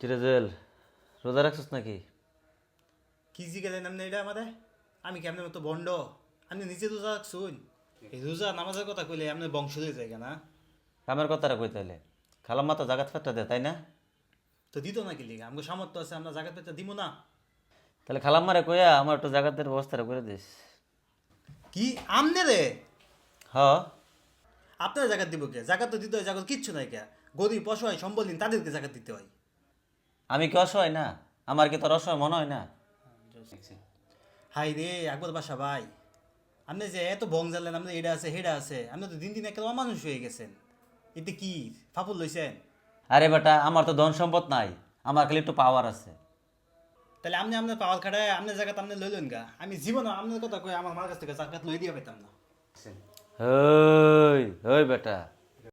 চিরাজেল রোজা রাখছিস নাকি? কি জিগেলেন আপনি এটা আমাদের? আমি কি আপনার মতো বন্ড? আপনি নিজে রোজা রাখছুন? এই রোজা নামাজের কথা কইলে আপনার বংশ হয়ে যায় না কামের কথাটা কই তাইলে? খালাম্মা তো জাগাত ফেরটা দে তাই না? তো দিত না কি লিগে? আমাকে সামর্থ্য আছে আমরা জায়গা পেতে দিব না। তাহলে খালাম্মারে কইয়া আমার একটু জাগাতের ব্যবস্থাটা করে দিস। কি? আমনে রে হ। আপনার জাগাত দিব কে? জাগাত তো দিতে হয় জায়গা কিচ্ছু নাই কে? গরিব অসহায় সম্বলহীন তাদেরকে জাগাত দিতে হয়। আমি কি অসহায়? না। আমার কি তোর অসহায় মনে হয়? না। হাই রে একবার বাসা ভাই। আপনি যে এত বং জানলেন আপনি এটা আছে হেডা আছে আপনি তো দিন দিন একটা অমানুষ হয়ে গেছেন। এতে কি? ফাপুল লইছেন? আরে বেটা আমার তো ধন সম্পদ নাই। আমার খালি একটু পাওয়ার আছে। তাহলে আপনি আপনার পাওয়ার খাটায় আপনার জায়গা আপনি লইলেন গা? আমি জীবন আপনার কথা কই আমার মার কাছ থেকে জায়গা লই দিয়ে পেতাম না। ওই ওই বেটা।